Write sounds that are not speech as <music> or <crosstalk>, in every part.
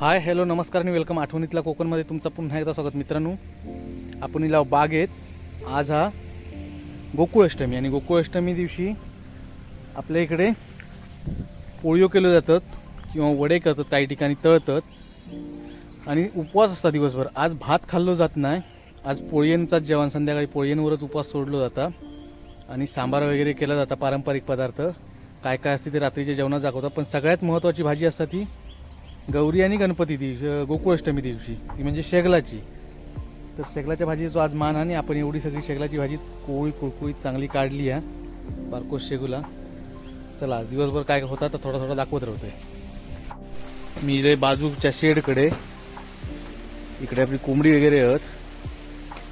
Hi hello नमस्कार आणि welcome आठवणीतला कोकणमध्ये तुमचं पुन्हा एकदा स्वागत. मित्रांनो आपण इला बागेत आज हा गोकुळाष्टमी आणि गोकुळ अष्टमी दिवशी आपल्या इकडे पोळियो केलं जातात किंवा वडे करतात काही ठिकाणी तळतात. आणि उपवास असतात दिवसभर. आज भात खाल्लो जात नाही. आज पोळींचाच जेवण संध्याकाळी पोळींवरच उपवास सोडलो जाता. आणि सांबार वगैरे केला जाता पारंपरिक पदार्थ. काय काय असते ते रात्रीच्या जेवणात दाखवतात. पण सगळ्यात महत्त्वाची भाजी असतात ती गौरी आणि गणपती दिवशी गोकुळाष्टमी दिवशी ती म्हणजे शेगलाची. तर शेगलाच्या भाजीचा आज मान आणि आपण एवढी सगळी शेगलाची भाजी कोळी कुळकुळी चांगली काढली आहे बारकोस शेगुला. चला आज दिवसभर काय होता तर थोडा थोडा दाखवत राहतोय. मी इथे बाजूच्या शेडकडे इकडे आपली कोंबडी वगैरे आहेत.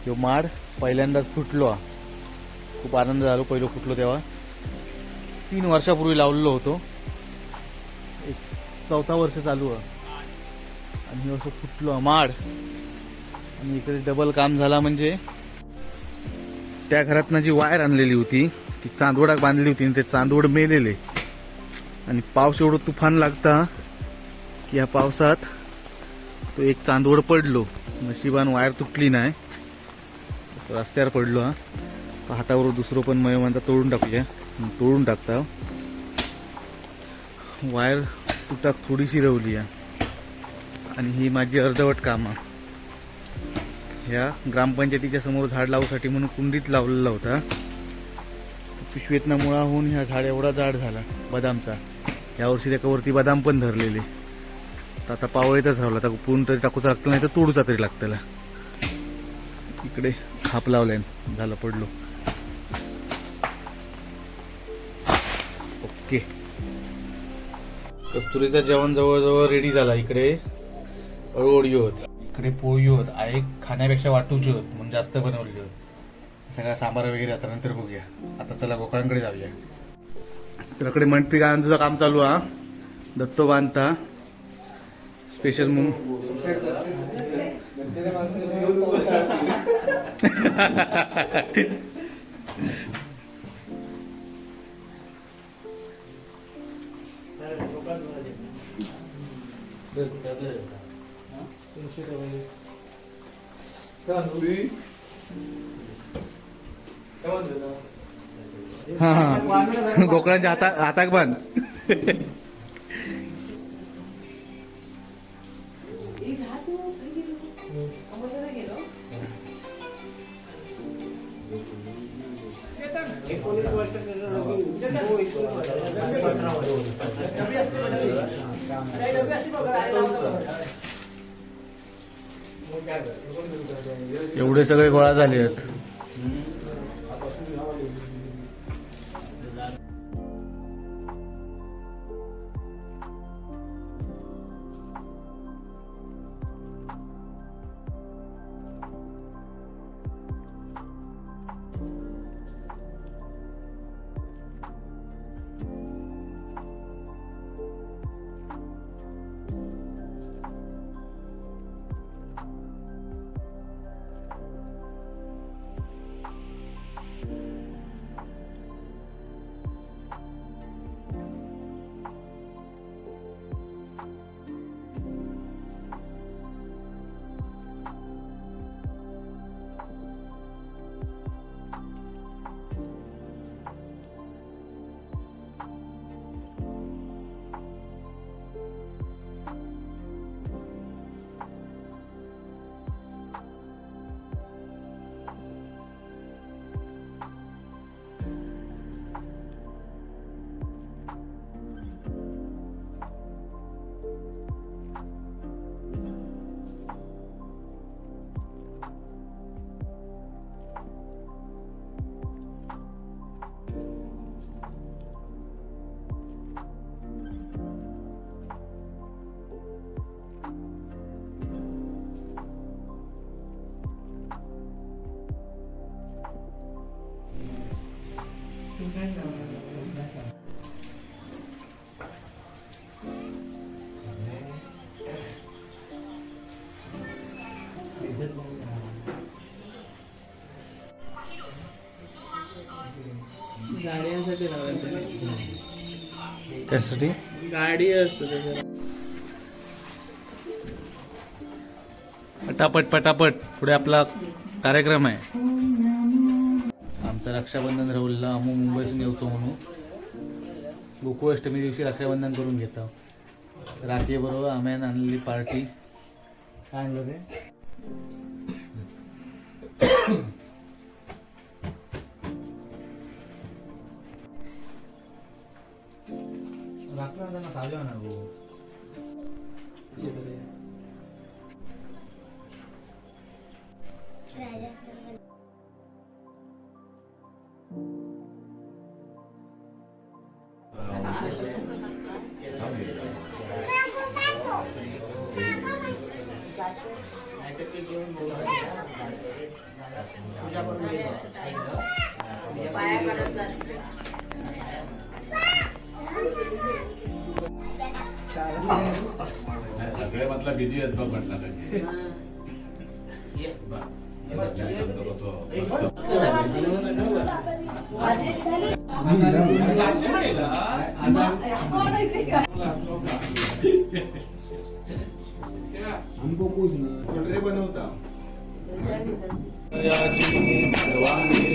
ह्यो माड पहिल्यांदाच फुटलो खूप आनंद झालो पहिलं फुटलो तेव्हा. तीन वर्षापूर्वी लावलेलो होतो. चौथा वर्ष चालू आहे. आणि असं फुटलो माड. आणि इकडे डबल काम झाला म्हणजे त्या घरातनं जी वायर आणलेली होती ती चांदवडाक बांधली होती आणि ते चांदवड मेलेले. आणि पाऊस एवढं तुफान लागता की या पावसात तो एक चांदवड पडलो. नशिबान वायर तुटली नाही. रस्त्यावर पडलो हा. हातावर दुसरं पण मय म्हणता तोडून टाकूया. तोडून टाकता. वायर तुटाक थोडीशी रवली आहे. आणि ही माझी अर्धवट कामं. ह्या ग्रामपंचायतीच्या समोर झाड लावूसाठी म्हणून कुंडीत लावलेला होता. पिशवेतनं मुळा होऊन ह्या झाड एवढा जाड झाला बदामचा. यावर्षी त्याच्यावरती बदाम पण धरलेले. तर आता पावळीतच राहिला आता पूर्ण तरी टाकूचा लागतं नाही तर तोडूचा तरी लागतला इकडे खाप लावल्यान झालं पडलो. ओके. कस्तुरीचं जेवण जवळजवळ रेडी झाला. इकडे अळूवडी होत. इकडे पोळी होत. आहे खाण्यापेक्षा वाटूची होत. म्हणून जास्त बनवली होत. सगळा सांबार वगैरे आता नंतर बघूया. आता चला गोकळांकडे जाऊया. तर इकडे मंडपी गांधीचं काम चालू हा. दत्तो बांधता. स्पेशल म्हणून <laughs> हा हा. गोकळांच्या हाता हाताक बांध एवढे सगळे गोळा झाले आहेत. त्यासाठी? गाडी पटापट पटापट. पुढे आपला कार्यक्रम आहे. आमचं रक्षाबंधन राहुलला आम्ही मुंबईतून येतो म्हणून. गोकुळाष्टमी दिवशी रक्षाबंधन करून घेतो. राखी बरोबर आम्ही आणलेली पार्टी. काय आणलं ते? राखलं ना चालू ना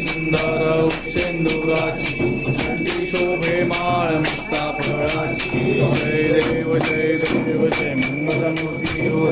सुंदर सेंदुराची थंडी शोभे माळ मुक्ता फळाची जय देव जय देव जय मंगलमूर्ती हो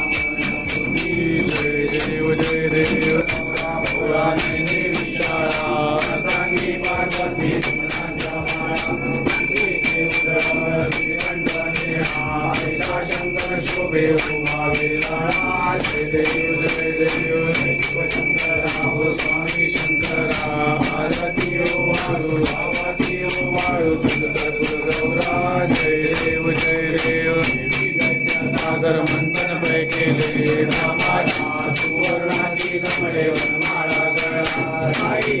जय देव जय देव जय शिवशंकरा हो स्वामी शंकरा आरती ओ वाळू आवाती ओ वाळू तुझ गौरा जय देव जय देव सागर मंथन पै केले रामाच्या सुवर्णाची कमळे वनमाळा गळा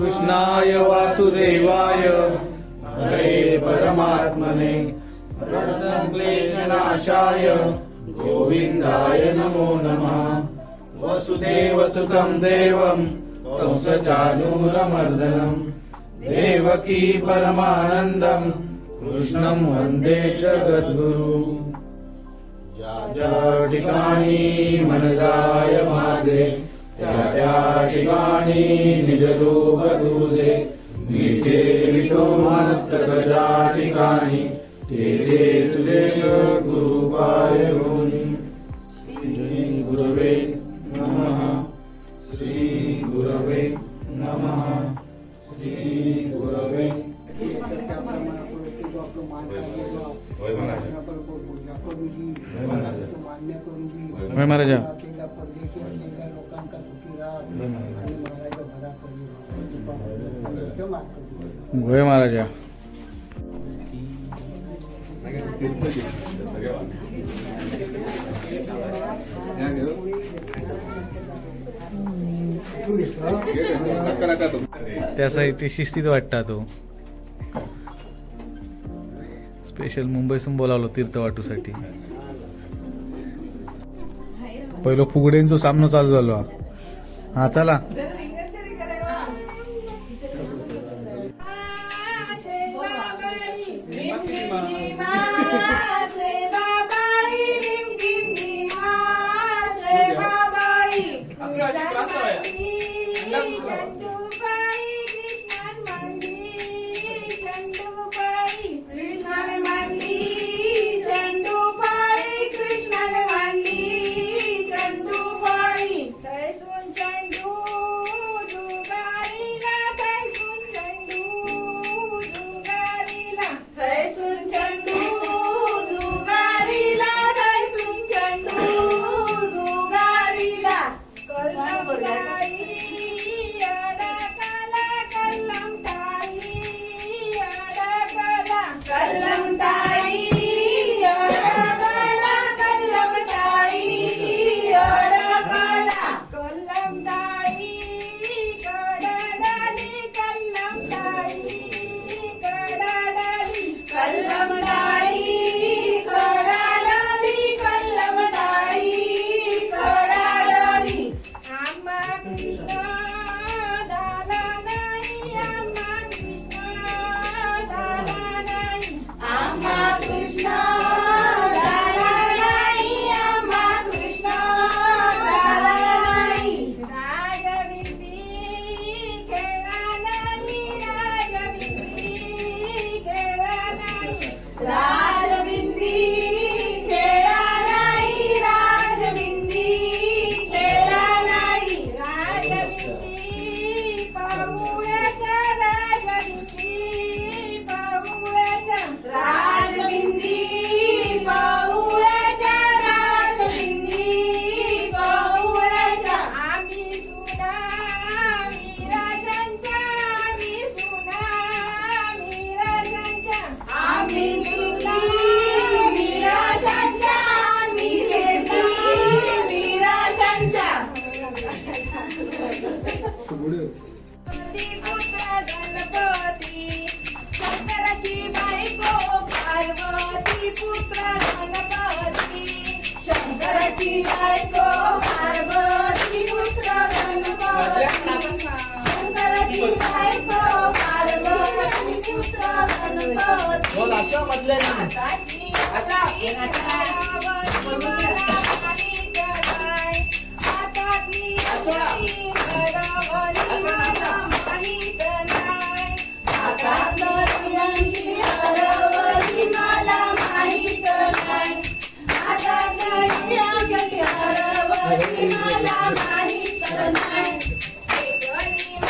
कृष्णाय वासुदेवाय। हरे परमात्मने। क्लेशनाशाय। गोविंदाय नमो नमः। वसुदेव सुतं देवं। कंसचानूरमर्दनं। देवकी परमानन्दं। कृष्णं वन्दे जगद्गुरु। ज्या ठिकाणी मन जाय माझे त्या त्या ठिकाणी निज रूप तुझे विठे विठो मस्तक ज्या ठिकाणी ते ते तुझे गुरु पाय होनी श्री गुरवे नमः श्री गुरवे नमः श्री गुरवे महाराजा. होय महाराजा त्यासाठी शिस्तीत वाटता तो. स्पेशल मुंबईसून बोलावलो तीर्थवाटूसाठी. पहिलो फुगड्यांचो सामनो चालू झालो. हा. हा चला. Thank you. हरवली मला माहीत नाही.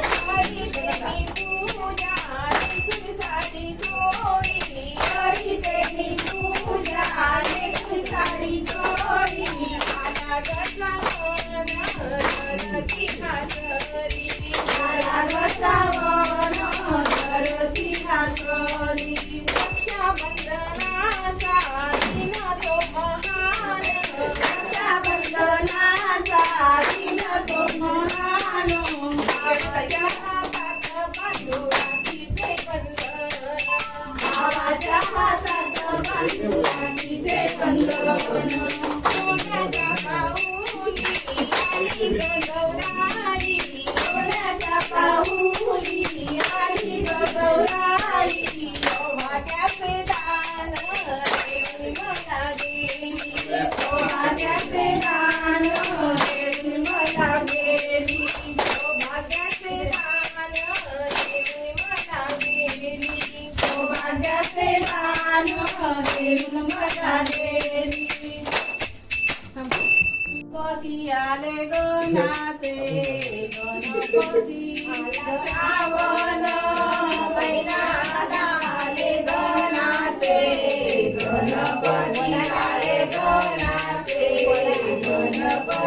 Thank you.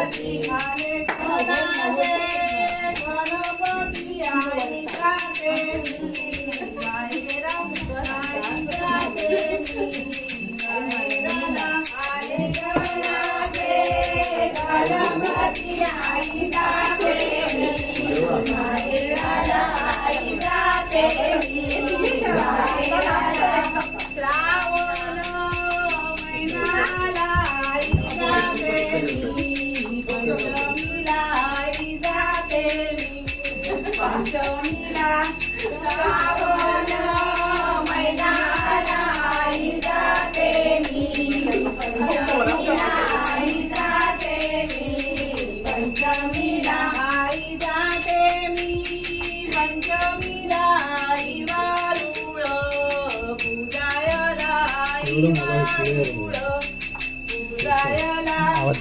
गणपती आवाज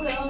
गोकुळ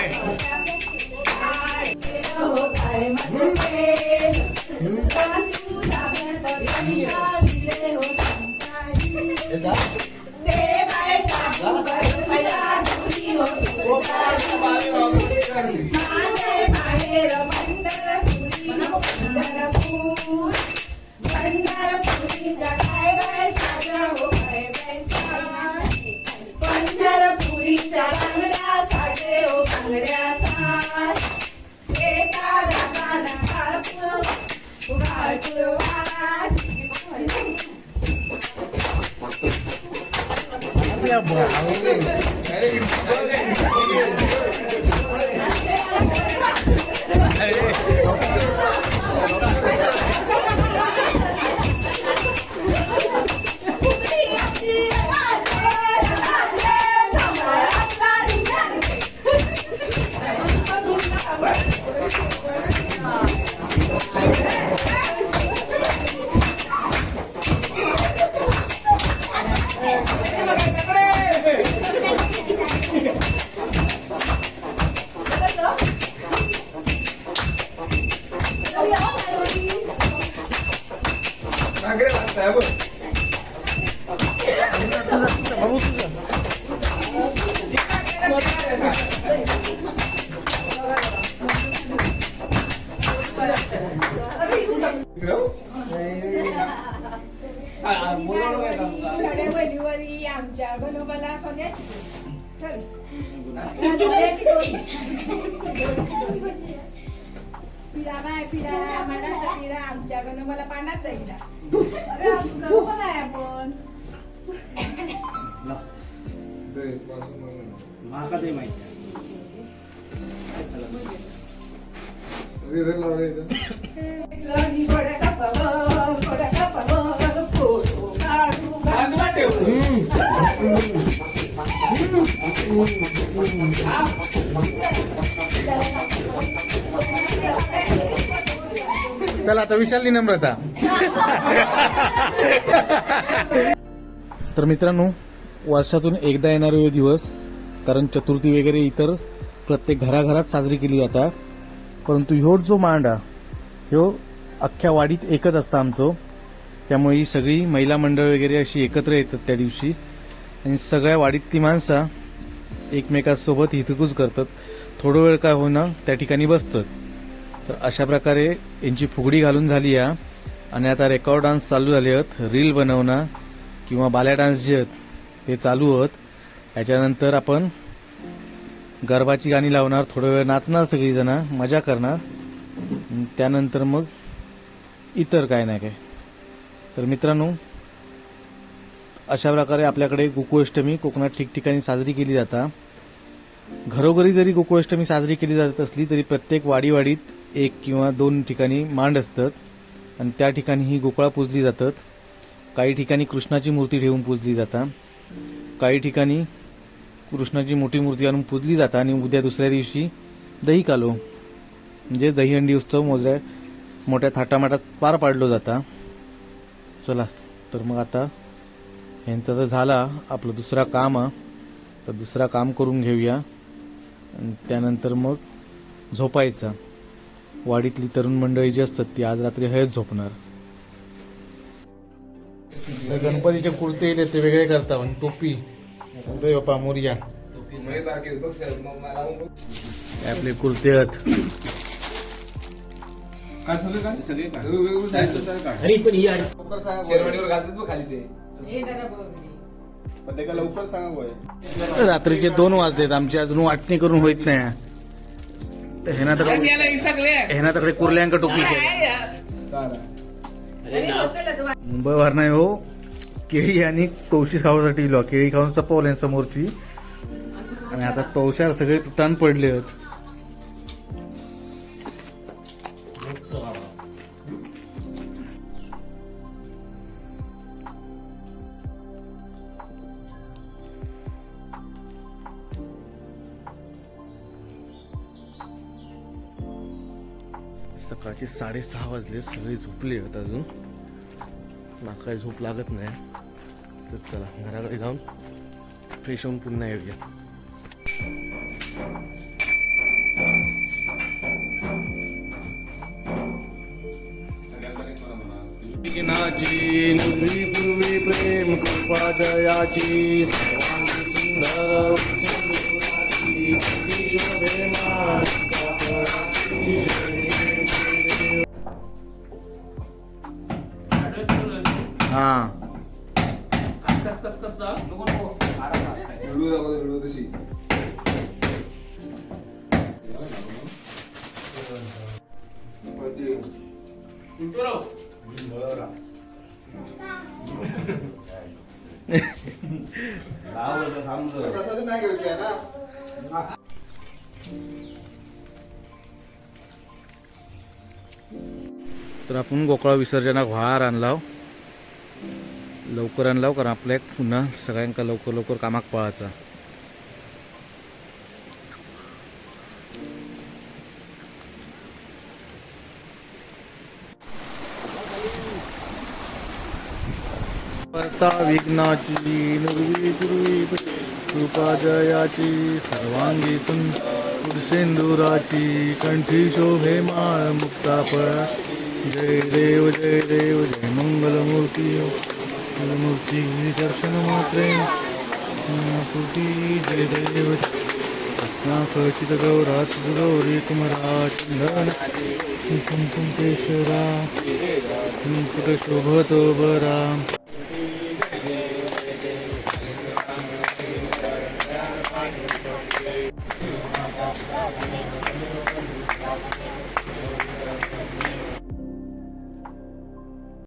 Hey. घनोबाला सोन्याची चल. सोन्याची पिरा बाय पिरा मनाचा पिरा आमच्या घनोबाला पानाचा इरा पण आहे आपण. माका ते माहिती आहे चला आता विशालनी नम्रता. तर मित्रांनो वर्षातून एकदा येणारे हे दिवस कारण चतुर्थी वगैरे इतर प्रत्येक घराघरात साजरी केली जातात परंतु ह्यो जो मांडा ह्यो अख्ख्या वाडीत एकच असता आमचो. त्यामुळे ही सगळी महिला मंडळ वगैरे अशी एकत्र येतात त्या दिवशी. आणि सगळ्या वाडीतली माणसं एकमेकांसोबत हितगुज करतात. थोडं वेळ काय होणं त्या ठिकाणी बसतात. तर अशा प्रकारे यांची फुगडी घालून झाली या. आणि आता रेकॉर्ड डान्स चालू झाले आहेत. रील बनवणं किंवा बाल्या डान्स जे आहेत ते चालू आहेत याच्यानंतर आपण गरबाची गाणी लावणार थोडं वेळ नाचणार सगळीजण मजा करणार. त्यानंतर मग इतर काय नाही काय. तर मित्रांनो अशा प्रकारे आपल्याकडे गोकुळाष्टमी कोकणात ठिकठिकाणी साजरी केली जाता. घरोघरी जरी गोकुळाष्टमी साजरी केली जात असली तरी प्रत्येक वाडीवाडीत एक किंवा दोन ठिकाणी मांड असतात. आणि त्या ठिकाणी ही गोकुळा पूजली जातात. काही ठिकाणी कृष्णाची मूर्ती ठेवून पूजली जातात काही ठिकाणी कृष्णाची मोठी मूर्ती आणून पूजली जातात आणि उद्या दुसऱ्या दिवशी दही कालो म्हणजे दहीहंडी उत्सव मोजऱ्या मोठ्या थाटामाटात पार पाडलो जाता. चला तर मग आता ह्यांचा जर झाला आपलं दुसरा काम. तर दुसरा काम करून घेऊया. आणि त्यानंतर मग झोपायचा. वाडीतली तरुण मंडळी जी असतात ती आज रात्री हयच झोपणार. गणपतीचे कुर्ते येते ते वेगळे करता. आणि टोपी. बापा मोर्या. हे आपले कुर्ते आहेत. अरे पण ही रात्रीचे दोन वाजलेत आमची अजून वाटणी करून होत नाही. तर ह्याना तर कुर्ल्यांक टोपी केली. मुंबई भर नाही हो. केळी आणि तवशी खावासाठी इलो. केळी खाऊन सपवल्या समोरची आणि आता तवशार सगळे तुटान पडले आहेत साडेसहा वाजले सगळे झोपले आहेत अजून. मला काही झोप लागत नाही. तर चला घराकडे जाऊन फ्रेश होऊन पुन्हा येऊया. पूर्वी पूर्वी प्रेम कृपा दयाची सर्वांगी सुंदर सुंदराची, हा. तर आपण गोकळा विसर्जनाक व्हार आणला हो. लवकर आणलाव कारण आपल्याक पुन्हा सगळ्यांका लवकर लवकर कामाक पळायचा. विघ्नाची नुर्वी पूर्वी कृपा जयाची कंठी शोभे माळ मुक्ता फळ जय देव जय देव जय मंगलमूर्ती हो. मूर्ती दर्शन मात्रे। कृती जय देव। खचित गौराच गौरी कुमरा चंदन कुंकुम केशरा कुंकुट शोभतो बरा।